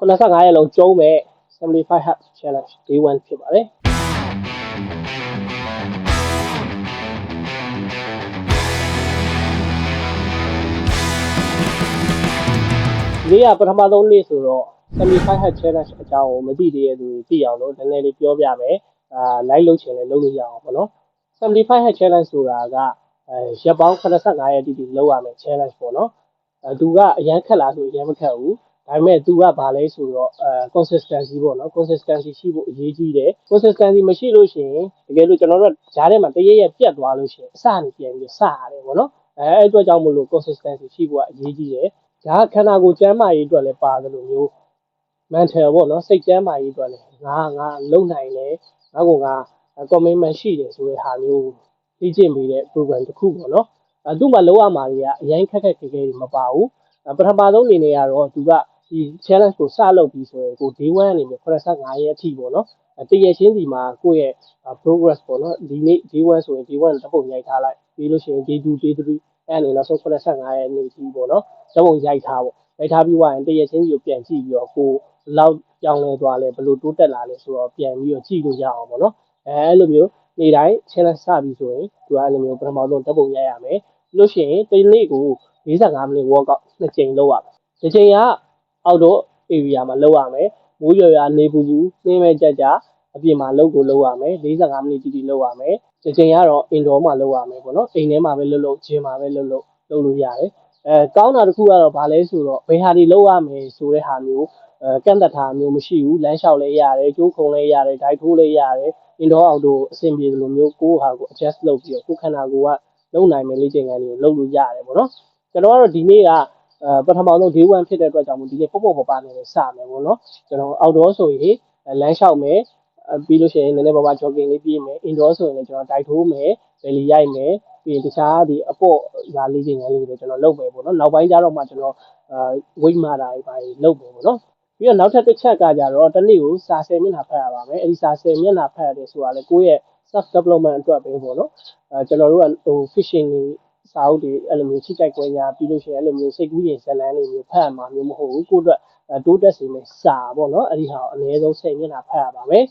85ရက်လုံးကျုံးမဲ့75 hertz challenge day 1ဖြစ်ပါတယ်ဒီနေ့ကပထမဆုံးနေ့ဆိုတော့ 75 hertz challenge အကြောင်းကိုမသိသေးတဲ့သူတွေသိအောင်လို့နည်းနည်းလေးပြောပြမယ်အာ live လုပ်ချင်လည်းလုပ်လို့ရအောင်ပေါ့နော်75 hertz challenge ဆိုတာကအဲရက်ပေါင်း85ရက်တိတိလုပ်ရမယ် challenge ပေါ့နော်အဲသူကအရန်ခက်လားဆိုအရန်မခက်ဘူး ဒါပေမဲ့သူကဘာလဲဆိုတော့အဲ consistency ပေါ့နော် consistency ရှိဖို့အရေးကြီးတယ် consistency မရှိလို့ရှိရင်တကယ်လို့ကျွန်တော်တို့ဂျားထဲမှာတရရက်ပြတ်သွားလို့ရှိရင်အစနေပြန်ပြီးစရတယ်ပေါ့နော်အဲအဲ့အတွက်ကြောင့်မလို့ consistency ရှိဖို့ကအရေးကြီးတယ်ဂျားခန္ဓာကိုယ်ကျန်းမာရေးအတွက်လည်းပါတယ်လို့မျိုး mental ပေါ့နော်စိတ်ကျန်းမာရေးအတွက်လည်းငါငါလုံနိုင်တယ်ငါကငါ commitment ရှိတယ်ဆိုတဲ့ဟာမျိုးသိကျင့်ပေးတဲ့ program တစ်ခုပေါ့နော်အဲသူ့မှာလောက်ရမှာတွေကအရင်ခက်ခက်ခဲခဲတွေမပါဘူးပထမဆုံးအနေနဲ့ကတော့သူက ဒီ challenge ကိုစလုပ်ပြီးဆိုရင်ကို day 1အနေနဲ့85ရက်အထိပေါ့နော်တရချင်းစီမှာကိုယ့်ရဲ့ progress ပေါ့နော်ဒီနေ့ day 1ဆိုရင် day 1တစ်ပုံရိုက်ထားလိုက်ပြီးလို့ရှိရင် day 2 day 3အဲ့အနေနောက်ဆုံး85ရက်နေ့အထိပေါ့နော်တစ်ပုံရိုက်ထားပေါ့ရိုက်ထားပြီးွားရင်တရချင်းစီကိုပြန်ကြည့်ပြီးတော့ကိုလောက်ကြောင်းလဲသွားလဲဘယ်လိုတိုးတက်လာလဲဆိုတော့ပြန်ပြီးတော့ကြည့်လို့ရအောင်ပေါ့နော်အဲအဲ့လိုမျိုးနေ့တိုင်း challenge စပြီးဆိုရင်သူကအဲ့လိုမျိုးပထမဆုံးတစ်ပုံရိုက်ရမယ်ပြီးလို့ရှိရင်ဒီနေ့ကို45မိနစ် workout နှစ်ကြိမ်လုပ်ရမယ်ဒီကြိမ်က outdoor area မှာလုပ်ရမယ်မိုးရွာရွာနေပူပူနှင်းမဲ့ကြကြအပြင်မှာလုပ်ကိုလုပ်ရမယ်45မိနစ်တိတိလုပ်ရမယ်ဒီကြိမ်ကတော့ indoor မှာလုပ်ရမယ်ပေါ့နော်အိမ်ထဲမှာပဲလုပ်လို့ gym မှာပဲလုပ်လို့လုပ်လို့ရတယ်အဲကောင်းတာတစ်ခုကတော့ဗာလဲဆိုတော့ဘယ်ဟာတွေလုပ်ရမယ်ဆိုတဲ့ဟာမျိုးအဲကန့်သက်တာမျိုးမရှိဘူးလမ်းလျှောက်လဲရတယ်ကျိုးခုံလဲရတယ်ဒိုက်ထိုးလဲရတယ် indoor outdoor အဆင်ပြေသလိုမျိုးကိုယ့်ဟာကို adjust လုပ်ပြီးတော့ကိုယ်ခန္ဓာကိုယ်ကလုံနိုင်မယ်လေ့ကျင့်ခန်းတွေကိုလုပ်လို့ရတယ်ပေါ့နော်ကျွန်တော်ကတော့ဒီနေ့က အဲပထမဆုံး day 1ဖြစ်တဲ့အတွက်ကြောင့်မို့ဒီနေ့ပုတ်ပုတ်ပပနဲ့စမယ်ပေါ့နော်ကျွန်တော် outdoor ဆိုရင်လမ်းလျှောက်မယ်ပြီးလို့ရှိရင်နည်းနည်းပါးပါး jogging လေးပြေးမယ် indoor ဆိုရင်လည်းကျွန်တော် dive ထိုးမယ် belly ရိုက်မယ်ပြီးရင်တခြားဒီအပေါ့ဓာလေးချိန်ငန်းလေးတွေကျွန်တော်လုပ်မယ်ပေါ့နော်နောက်ပိုင်းကျတော့မှကျွန်တော်အာ weight မာတာတွေပါလုပ်မယ်ပေါ့နော်ပြီးတော့နောက်ထပ်တစ်ချက်ကကြတော့တစ်နေ့ကိုစာ10မျက်နှာဖတ်ရပါမယ်အဲဒီစာ10မျက်နှာဖတ်ရတယ်ဆိုတာလေကိုယ့်ရဲ့ self development အတွက်ပဲပေါ့နော်အဲကျွန်တော်တို့ကဟို fishing တွေ စာအုပ်တွေအဲ့လိုမျိုးချိကြိုက်ခွင့်ညာပြီးလို့ရှိရင်အဲ့လိုမျိုးစိတ်ကူးရင်ဇလန်းတွေမျိုးဖတ်ရမှာမျိုးမဟုတ်ဘူးကိုယ့်အတွက်တိုးတက်စေမယ့်စာပေါ့နော်အဲ့ဒီဟာကိုအနည်းဆုံး10မျက်နှာဖတ်ရပါမယ်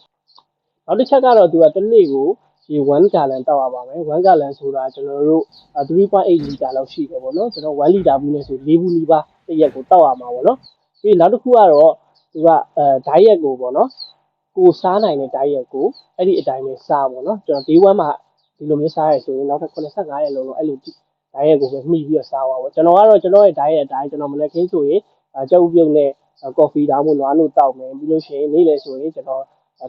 နောက်တစ်ချက်ကတော့သူကတစ်နေ့ကိုဒီ1 gallon တောက်ရပါမယ်1 gallon ဆိုတာကျွန်တော်တို့3.8လီတာလောက်ရှိတယ်ပေါ့နော်ကျွန်တော်1လီတာဘူးနဲ့ဆို4ဘူးနီးပါးတစ်ရက်ကိုတောက်ရမှာပေါ့နော်ပြီးနောက်တစ်ခုကတော့သူကအဲ diet ကိုပေါ့နော်ကိုစားနိုင်တဲ့ diet ကိုအဲ့ဒီအတိုင်းပဲစားပေါ့နော်ကျွန်တော် day 1မှာဒီလိုမျိုးစားရဆိုရင်နောက်ထပ်85ရက်လုံးလုံးအဲ့လို diet ကိုပဲမှီပြီးတော့စားပါပေါ့ကျွန်တော်ကတော့ကျွန်တော်ရဲ့ diet အတိုင်းကျွန်တော်မနေ့ကင်းဆိုရင်ကြောက်ပြုတ်နဲ့ coffee ဒါမှမဟုတ်နွားနို့တောက်မယ်ပြီးလို့ရှိရင်နေ့လည်ဆိုရင်ကျွန်တော်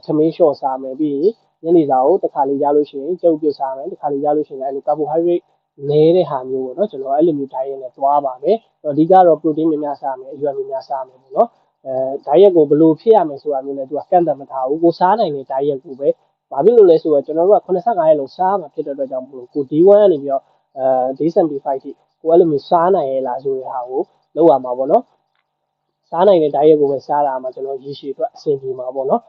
သမင်းလျှော့စားမယ်ပြီးရင်ညနေစာကိုတစ်ခါလေးရလို့ရှိရင်ကြောက်ပြုတ်စားမယ်တစ်ခါလေးရလို့ရှိရင်အဲ့လို carbohydrate နည်းတဲ့ဟာမျိုးပေါ့နော်ကျွန်တော်အဲ့လိုမျိုး diet နဲ့သွားပါမယ်အဓိကတော့ protein များများစားမယ်အရွက်များများစားမယ်ပေါ့နော်အဲ diet ကိုဘယ်လိုဖြစ်ရမယ်ဆိုတာမျိုးလဲသူကကန့်သတ်မထားဘူးကိုစားနိုင်တဲ့ diet ကိုပဲဘာဖြစ်လို့လဲဆိုတော့ကျွန်တော်တို့က85ရက်လုံးစားမှာဖြစ်တဲ့အတွက်ကြောင့်မလို့ကို D1 ကနေပြီးတော့ အဲ D75 ထိကိုအဲ့လိုမျိုးစားနိုင်ရဲ့လားဆိုတဲ့ဟာကိုလောက်ရမှာပေါ့နော်စားနိုင်တဲ့ diet ကိုပဲစားတာမှာကျွန်တော်ရေရှည်အတွက်အဆင်ပြေမှာပေါ့နော်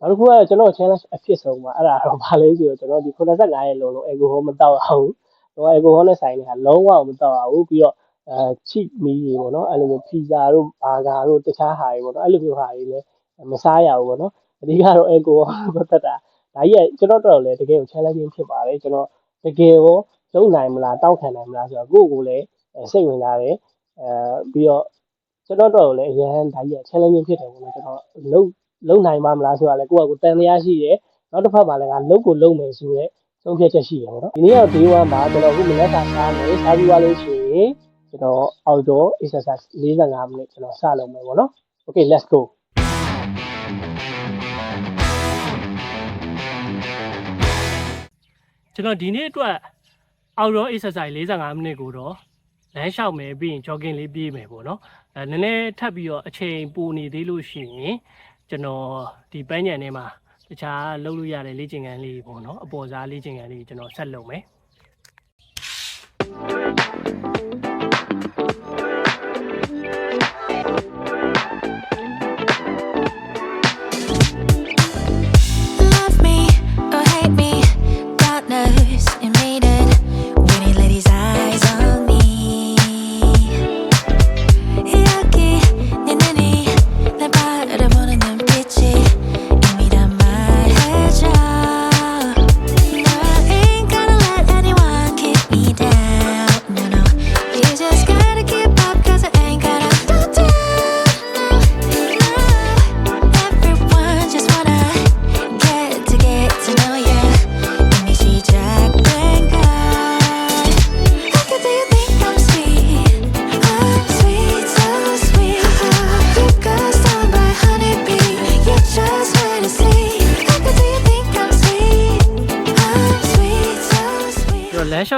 နောက်တစ်ခုကတော့ကျွန်တော် challenge အဖြစ်ဆုံးမှာအဲ့ဒါတော့ဘာလဲဆိုတော့ကျွန်တော်ဒီ85ရက်လုံးလုံး alcohol မတောက်အောင်ဟို alcohol နဲ့ဆိုင်နေတာလုံးဝမတောက်အောင်ပြီးတော့အဲ cheat meal တွေပေါ့နော်အဲ့လိုမျိုး pizza တို့ burger တို့တခြားဟာတွေပေါ့နော်အဲ့လိုမျိုးဟာတွေလည်းမစားရဘူးပေါ့နော်အဓိကတော့ alcohol ပတ်သက်တာဒါကြီးကကျွန်တော်တော်လည်းတကယ်ကို challenging ဖြစ်ပါတယ်ကျွန်တော်တကယ်ရော လုံနိုင်မလားတောက်ခံနိုင်မလားဆိုတော့ကိုယ့်ကိုယ်လည်းစိတ်ဝင်စားတယ်အဲပြီးတော့ကျွန်တော်တော်လည်းအရန်ဒါကြီးက challenging ဖြစ်တယ်ပေါ့နော်ကျွန်တော်လုံလုံနိုင်ပါမလားဆိုတာလည်းကိုယ့်အကိုတန်တရားရှိတယ်နောက်တစ်ဖက်မှာလည်းငါလုံကိုလုံမယ်ဆိုတော့ဆုံးဖြတ်ချက်ရှိတယ်ပေါ့နော်ဒီနေ့တော့ day 1မှာကျွန်တော်အခုမနေ့ကစားမယ်စားပြီးသွားလို့ရှိရင်ကျွန်တော် outdoor exercise 45မိနစ်ကျွန်တော်စလုပ်မယ်ပေါ့နော် okay let's go ကျွန်တော်ဒီနေ့အတွက် outdoor exercise 45မိနစ်ကိုတော့လမ်းလျှောက်မယ်ပြီးရင် jogging လေးပြေးမယ်ပေါ့နော်အဲနည်းနည်းထပ်ပြီးတော့အချိန်ပိုနေသေးလို့ရှိရင်ကျွန်တော်ဒီပန်းညံထဲမှာတခြားလုပ်လို့ရတဲ့လေ့ကျင့်ခန်းလေးပေါ့နော်အပေါ်စားလေ့ကျင့်ခန်းလေးကျွန်တော်ဆက်လုပ်မယ်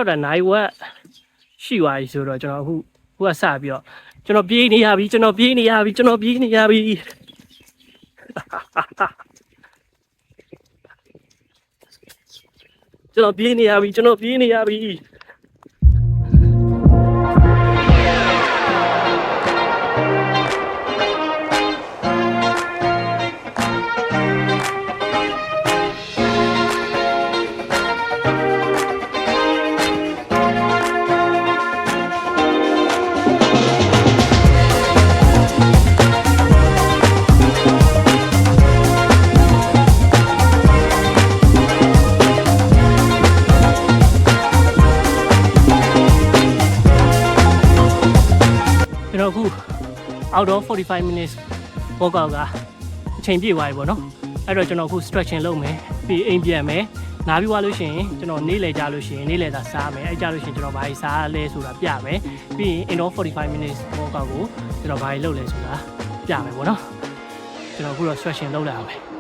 လျှောက်တာနိုင်ဝက်ရှိသွားပြီဆိုတော့ကျွန်တော်အခုအခုကစပြီးတော့ကျွန်တော်ပြေးနေရပြီကျွန်တော်ပြေးနေရပြီကျွန်တော်ပြေးနေရပြီကျွန်တော်ပြေးနေရပြီကျွန်တော်ပြေးနေရပြီ outdoor 45 minutes workout ကအချိန်ပြည့်သွားပြီပေါ့နော်အဲ့တော့ကျွန်တော်အခု stretching လုပ်မယ်ပြီးအိမ်ပြန်မယ်နားပြီးသွားလို့ရှိရင်ကျွန်တော်နေ့လည်ကြလို့ရှိရင်နေ့လည်သာစားမယ်အဲ့ကြလို့ရှိရင်ကျွန်တော်ဘာကြီးစားလဲဆိုတာပြမယ်ပြီးရင် indoor 45 minutes workout ကိုကျွန်တော်ဘာကြီးလုပ်လဲဆိုတာပြမယ်ပေါ့နော်ကျွန်တော်အခုတော့ stretching လုပ်လိုက်အောင်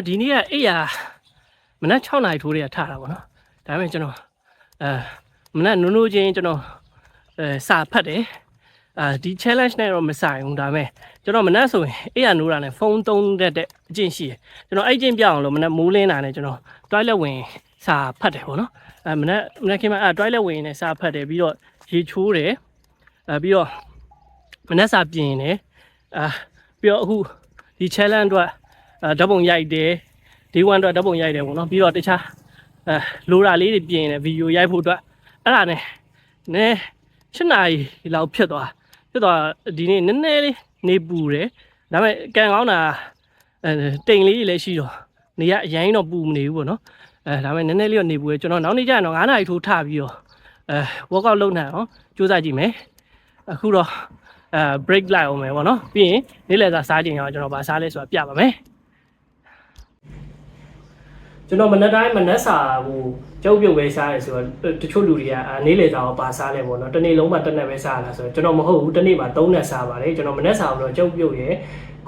တော်ဒီနေ့ကအိယာမနက်6နာရီထိုးတည်းကထတာပေါ့နော်ဒါပေမဲ့ကျွန်တော်အဲမနက်နုံနုံချင်းကျွန်တော်အဲစာဖတ်တယ်အာဒီ challenge နဲ့တော့မဆိုင်ဘူးဒါပေမဲ့ကျွန်တော်မနက်ဆိုရင်အိယာနိုးတာနဲ့ဖုန်းသုံးတတ်တဲ့အကျင့်ရှိတယ်ကျွန်တော်အဲ့အကျင့်ပြအောင်လို့မနက်မိုးလင်းတာနဲ့ကျွန်တော် toilet ဝင်စာဖတ်တယ်ပေါ့နော်အဲမနက်မနက်ခင်းမှာအဲ toilet ဝင်နေစာဖတ်တယ်ပြီးတော့ရေချိုးတယ်အဲပြီးတော့မနက်စာပြင်တယ်အာပြီးတော့အခုဒီ challenge အတွက် အဲဓာတ်ပုံရိုက်တယ်ဒီ1အတွက်ဓာတ်ပုံရိုက်တယ်ပေါ့နော်ပြီးတော့တခြားအဲလိုရာလေးတွေပြင်တယ်ဗီဒီယိုရိုက်ဖို့အတွက်အဲ့ဒါနဲ့နည်း7နာရီလောက်ဖြစ်သွားဖြစ်သွားဒီနေ့နည်းနည်းလေးနေပူတယ်ဒါပေမဲ့ကန်ကောင်းတာအဲတိမ်လေးကြီးလည်းရှိတော့နေရအရင်တော့ပူမနေဘူးပေါ့နော်အဲဒါပေမဲ့နည်းနည်းလေးတော့နေပူရကျွန်တော်နောက်နေ့ကျရင်တော့9နာရီထိုးထပြီးတော့အဲ workout လုပ်နိုင်အောင်ကြိုးစားကြည့်မယ်အခုတော့အဲ break လိုက်အောင်မယ်ပေါ့နော်ပြီးရင်နေ့လည်စာစားချိန်အောင်ကျွန်တော်ဗာစားလဲဆိုတာပြပါမယ် ကျွန်တော်မနက်တိုင်းမနက်စာဟိုကြောက်ပြုတ်ပဲစားရဲဆိုတော့တချို့လူတွေကအာနေ့လေစာကိုပါစားလဲပေါ့နော်တစ်နေ့လုံးမှတစ်နက်ပဲစားရတာဆိုတော့ကျွန်တော်မဟုတ်ဘူးတစ်နေ့မှာ၃နက်စားပါတယ်ကျွန်တော်မနက်စာကိုတော့ကြောက်ပြုတ်ရယ်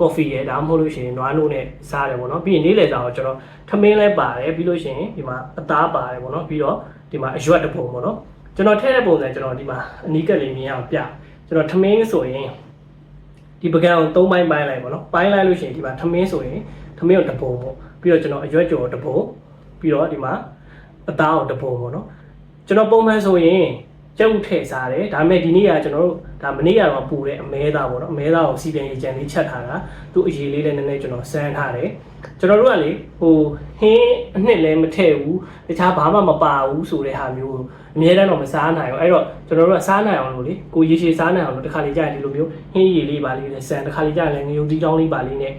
ကော်ဖီရယ်ဒါမှမဟုတ်လို့ရှိရင်နွားနို့နဲ့စားတယ်ပေါ့နော်ပြီးရင်နေ့လေစာကိုကျွန်တော်ထမင်းလဲပါတယ်ပြီးလို့ရှိရင်ဒီမှာအသားပါတယ်ပေါ့နော်ပြီးတော့ဒီမှာအရွက်တစ်ပုံပေါ့နော်ကျွန်တော်ထည့်တဲ့ပုံစံကျွန်တော်ဒီမှာအနီးကပ်လေးမြင်အောင်ပြကျွန်တော်ထမင်းဆိုရင်ဒီပကံကို၃ပိုင်းပိုင်းလိုက်ပေါ့နော်ပိုင်းလိုက်လို့ရှိရင်ဒီမှာထမင်းဆိုရင်ထမင်းကိုတစ်ပုံပေါ့ ပြီးတော့ကျွန်တော်အရွက်ကြော်တစ်ပုံပြီးတော့ဒီမှာအသားအောင်တစ်ပုံပေါ့နော်ကျွန်တော်ပုံမှန်ဆိုရင်ကျုပ်ထည့်စားတယ်ဒါပေမဲ့ဒီနေ့ကကျွန်တော်တို့ဒါမနေ့ကတော့ပူတဲ့အမဲသားပေါ့နော်အမဲသားကိုစီပြန်ရေးကြံလေးချက်ထားတာသူ့အရေးလေးလည်းနည်းနည်းကျွန်တော်စမ်းထားတယ်ကျွန်တော်တို့ကလေဟိုဟင်းအနှစ်လည်းမထည့်ဘူးတခြားဘာမှမပါဘူးဆိုတဲ့ဟာမျိုးအများတန်းတော့မစားနိုင်ဘူးအဲ့တော့ကျွန်တော်တို့ကစားနိုင်အောင်လို့လေကိုရေရှည်စားနိုင်အောင်လို့တစ်ခါလေးကြာရင်ဒီလိုမျိုးဟင်းရည်လေးပါလေးနဲ့စမ်းတစ်ခါလေးကြာရင်လည်းငရုတ်တီးတောင်းလေးပါလေးနဲ့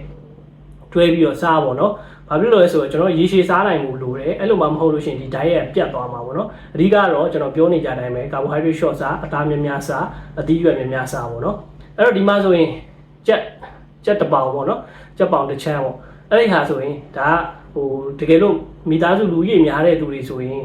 တွဲပြီးတော့စားပါတော့။ ဘာဖြစ်လို့လဲဆိုတော့ကျွန်တော်ရေရှည်စားနိုင်မှုလိုတယ်။အဲ့လိုမှမဟုတ်လို့ရှိရင်ဒီ diet ပြတ်သွားမှာပေါ့နော်။အဓိကတော့ကျွန်တော်ပြောနေကြတိုင်းပဲ carbohydrate short စားအသားများများစားအသီးရွက်များများစားပေါ့နော်။အဲ့တော့ဒီမှာဆိုရင်ကြက်ကြက်တစ်ပေါင်ပေါ့နော်။ကြက်ပေါင်တစ်ချမ်းပေါ့။အဲ့ဒီဟာဆိုရင်ဒါကဟိုတကယ်လို့မိသားစုလူကြီးများတဲ့သူတွေဆိုရင်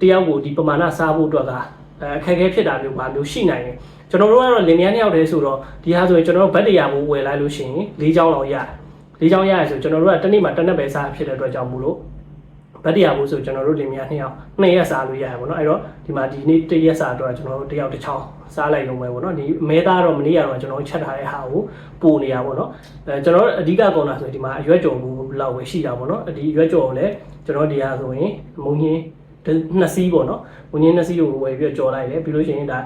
တယောက်ကိုဒီပမာဏစားဖို့အတွက်ကအဲအခက်အခဲဖြစ်တာမျိုးပါမျိုးရှိနိုင်တယ်။ကျွန်တော်တို့ကတော့လင်မယားနှစ်ယောက်တည်းဆိုတော့ဒီဟာဆိုရင်ကျွန်တော်တို့ဗတ်တရားကိုဝယ်လိုက်လို့ရှိရင်၄ချောင်းလောက်ရတယ်။ လေးချောင်းရရဆိုကျွန်တော်တို့ကတစ်နေ့မှာတစ်နက်ပဲစားဖြစ်တဲ့အတွက်ကြောင့်မို့လို့ဗတ်တရားဘူးဆိုကျွန်တော်တို့လင်မယားနှစ်ယောက်နှစ်ရက်စားလို့ရတယ်ပေါ့နော်အဲ့တော့ဒီမှာဒီနေ့တစ်ရက်စားတော့ကျွန်တော်တို့တစ်ယောက်တစ်ချောင်းစားလိုက်ရုံပဲပေါ့နော်ဒီမဲသားတော့မနေ့ကတော့ကျွန်တော်တို့ချက်ထားတဲ့ဟာကိုပို့နေရပါပေါ့နော်အဲကျွန်တော်တို့အဓိကကုန်တာဆိုရင်ဒီမှာအရွက်ကြော်ဘူးလောက်ပဲရှိတာပေါ့နော်ဒီအရွက်ကြော်ကိုလည်းကျွန်တော်ဒီဟာဆိုရင်မုံညင်းနှစ်စီးပေါ့နော်မုံညင်းနှစ်စီးကိုဝယ်ပြီးတော့ကြော်လိုက်တယ်ပြီးလို့ရှိရင်ဒါ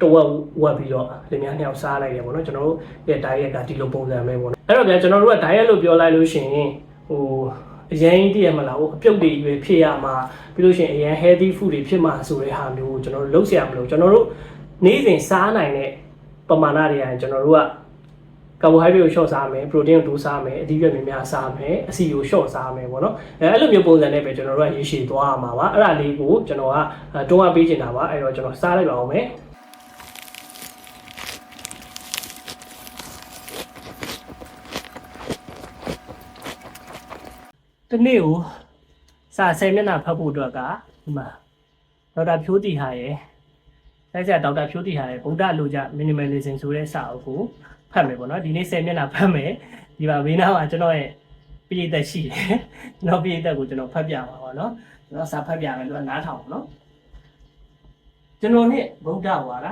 တဝက်ဝက်ပြီးတော့လင်မယားနှစ်ယောက်စားလိုက်တယ်ပေါ့နော်ကျွန်တော်တို့ရဲ့ diet ကဒီလိုပုံစံပဲပေါ့နော် အဲ့တော့ဗျာကျွန်တော်တို့က diet လို့ပြောလိုက်လို့ရှိရင်ဟိုအရင်တည်းရမလားဟိုအပြုတ်တွေရွယ်ဖြစ်ရမှာပြီးလို့ရှိရင်အရင် healthy food တွေဖြစ်မှာဆိုတဲ့ဟာမျိုးကိုကျွန်တော်တို့လုပ်ဆရာမလို့ကျွန်တော်တို့နေ့စဉ်စားနိုင်တဲ့ပမာဏတွေအရင်ကျွန်တော်တို့ကကာဘိုဟိုက်ဒရိတ်ကိုလျှော့စားမယ်ပရိုတင်းကိုတိုးစားမယ်အသီးရွက်များများစားမယ်အဆီကိုလျှော့စားမယ်ပေါ့နော်အဲအဲ့လိုမျိုးပုံစံနဲ့ပဲကျွန်တော်တို့ကရေရှည်သွားရမှာပါအဲ့ဒါလေးကိုကျွန်တော်ကတွန်းအားပေးချင်တာပါအဲ့တော့ကျွန်တော်စားလိုက်ပါအောင်မယ် တနေ့ကိုစာ10မျက်နှာဖတ်ဖို့အတွက်ကဒီမှာဒေါက်တာဖြိုးတီဟာရဲ့ဆက်ဆက်ဒေါက်တာဖြိုးတီဟာရဲ့ဗုဒ္ဓလူကြ minimalism ဆိုတဲ့စာအုပ်ကိုဖတ်မယ်ပေါ့နော်ဒီနေ့10မျက်နှာဖတ်မယ်ဒီမှာဘေးနားမှာကျွန်တော်ရဲ့ပြည့်သက်ရှိတယ်ကျွန်တော်ပြည့်သက်ကိုကျွန်တော်ဖတ်ပြပါပါနော်ကျွန်တော်စာဖတ်ပြမယ်သူကနားထောင်ပါနော်ကျွန်တော်နဲ့ဗုဒ္ဓဝါဒ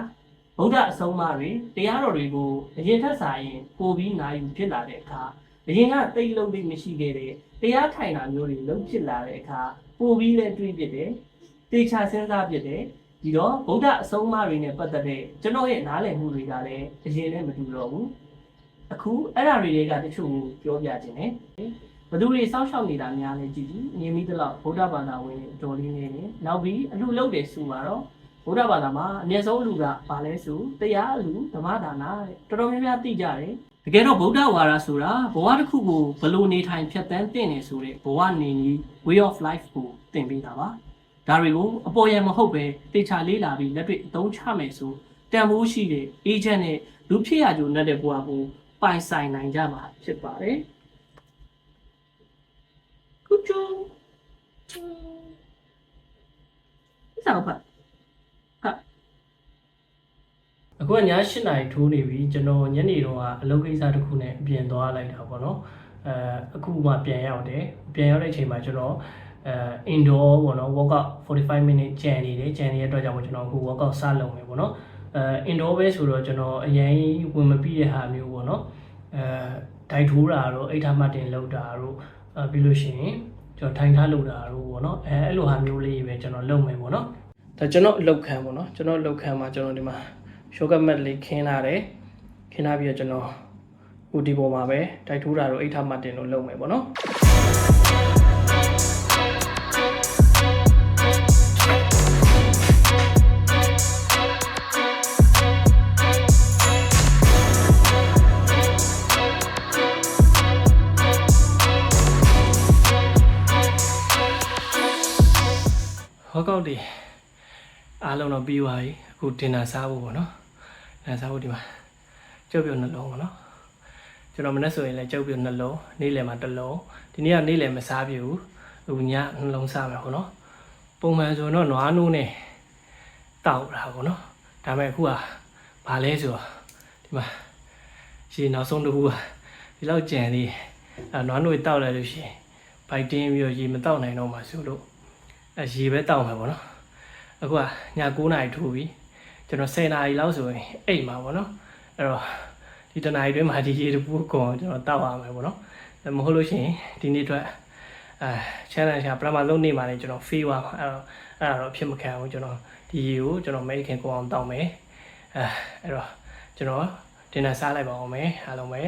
ဗုဒ္ဓအဆုံးအမတွေတရားတော်တွေကိုအရင်ထက်စာရင်ပိုပြီးနာယူဖြစ်လာတဲ့အခါ အရင်ကတိတ်လုံးလေးမရှိခဲ့တဲ့တရားထိုင်တာမျိုးတွေလုံးဖြစ်လာတဲ့အခါပို့ပြီးလဲတွေးပြတယ်တေချာစဉ်းစားပြတယ်ဒီတော့ဗုဒ္ဓအဆုံးအမတွေနဲ့ပတ်သက်တဲ့ကျွန်တော်ရဲ့နားလည်မှုတွေကလည်းအရင်နဲ့မတူတော့ဘူးအခုအဲ့ဓာတွေကတချို့ကိုပြောပြခြင်းနဲ့ဘသူတွေစောင့်ရှောက်နေတာများလဲကြည့်ကြည့်မြင်ပြီးတော့ဗုဒ္ဓဘာသာဝင်တွေအတော်လေးနေတယ်နောက်ပြီးအလူလုပ်တယ်ဆိုတော့ဗုဒ္ဓဘာသာမှာအနည်းဆုံးလူကဘာလဲဆိုတရားအလူဓမ္မဒါနတဲ့တော်တော်များများသိကြတယ် တကယ်တော့ဗုဒ္ဓဝါဒဆိုတာဘဝတစ်ခုကိုဘယ်လိုနေထိုင်ဖြတ်သန်းသင့်နေဆိုတဲ့ဘဝနေနည်း way of life ကိုသင်ပေးတာပါဒါတွေကိုအပေါ်ရန်မဟုတ်ပဲတေချာလေးလာပြီးလက်တွေ့အသုံးချမယ်ဆိုတန်ဖိုးရှိတဲ့ agent နဲ့လူဖြစ်ရကြုံတဲ့ဘဝကိုပိုင်ဆိုင်နိုင်ကြမှာဖြစ်ပါတယ်ကုချူစောက်ပါဟာ အခုကည8နာရီထိုးနေပြီကျွန်တော်ညနေတော့ကအလုပ်ကိစ္စတစ်ခုနဲ့ပြင်သွားလိုက်တာပေါ့နော်အဲအခုမှပြန်ရောက်တယ်ပြန်ရောက်တဲ့အချိန်မှာကျွန်တော်အဲ indoor ပေါ့နော် workout 45 minute ကြံနေတယ်ကြံနေတဲ့အတွက်ကြောင့်မို့ကျွန်တော်အခု workout စလုပ်မယ်ပေါ့နော်အဲ indoor ပဲဆိုတော့ကျွန်တော်အရင်ဝင်မပြီးတဲ့ဟာမျိုးပေါ့နော်အဲဒိုက်ထိုးတာတော့အိတ်ထမတင်လောက်တာတော့အဲပြီးလို့ရှိရင်ကျွန်တော်ထိုင်ထားလောက်တာတော့ပေါ့နော်အဲအဲ့လိုဟာမျိုးလေးပဲကျွန်တော်လုပ်မယ်ပေါ့နော်ဒါကျွန်တော်အလုပ်ခံပေါ့နော်ကျွန်တော်အလုပ်ခံမှာကျွန်တော်ဒီမှာ yoga mat လေးခင်းလာတယ်ခင်းလာပြီးတော့ကျွန်တော်ဟိုဒီပေါ်မှာပဲတိုက်ထိုးတာတော့အိတ်ထမတင်လို့လုပ်မယ်ပေါ့နော်ဟောကောက်ဒီအားလုံးတော့ပြီးသွားပြီအ ခုတင်တာစားဖို့ပေါ့နော်တင်တာစားဖို့ဒီမှာကျုပ်ပြုတ်နှလုံးပေါ့နော်ကျွန်တော်မနေ့ဆိုရင်လည်းကျုပ်ပြုတ်နှလုံးနေ့လယ်မှာတစ်လုံးဒီနေ့ကနေ့လယ်မစားပြဘူးအခုညနှလုံးစားမယ်ပေါ့နော်ပုံမှန်ဆိုတော့နွားနိုးနဲ့တောက်တာပေါ့နော်ဒါပေမဲ့အခုကဘာလဲဆိုတော့ဒီမှာရေနောက်ဆုံးတစ်ခုကဒီလောက်ကြံသေးတယ်အဲနွားနိုးတောက်လိုက်လို့ရှိရင်ဘိုက်တင်းပြီးတော့ရေမတောက်နိုင်တော့မှဆိုလို့အဲရေပဲတောက်မှာပေါ့နော်အခုကည9နာရီထိုးပြီ ကျွန်တော်10နာရီလောက်ဆိုရင်အိတ်မှာပေါ့နော်အဲ့တော့ဒီတနာရီတွင်းမှာဒီရေတပူးကုန်ကျွန်တော်တောက်ရမယ်ပေါ့နော်အဲ့မဟုတ်လို့ရှိရင်ဒီနေ့အတွက်အဲ challenge ကပထမဆုံးနေ့မှာလည်းကျွန်တော် fail ရမှာအဲ့တော့အဲ့ဒါတော့ဖြစ်မခံဘူးကျွန်တော်ဒီရေကိုကျွန်တော် American ကိုအောင်တောက်မယ်အဲအဲ့တော့ကျွန်တော်တင်နေစားလိုက်ပါအောင်မယ်အားလုံးပဲ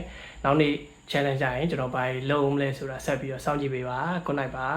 နောက်နေ့ challenge ကြရင်ကျွန်တော်ဘာလုပ်မလဲဆိုတာဆက်ပြီးတော့စောင့်ကြည့်ပေးပါ good night ပါ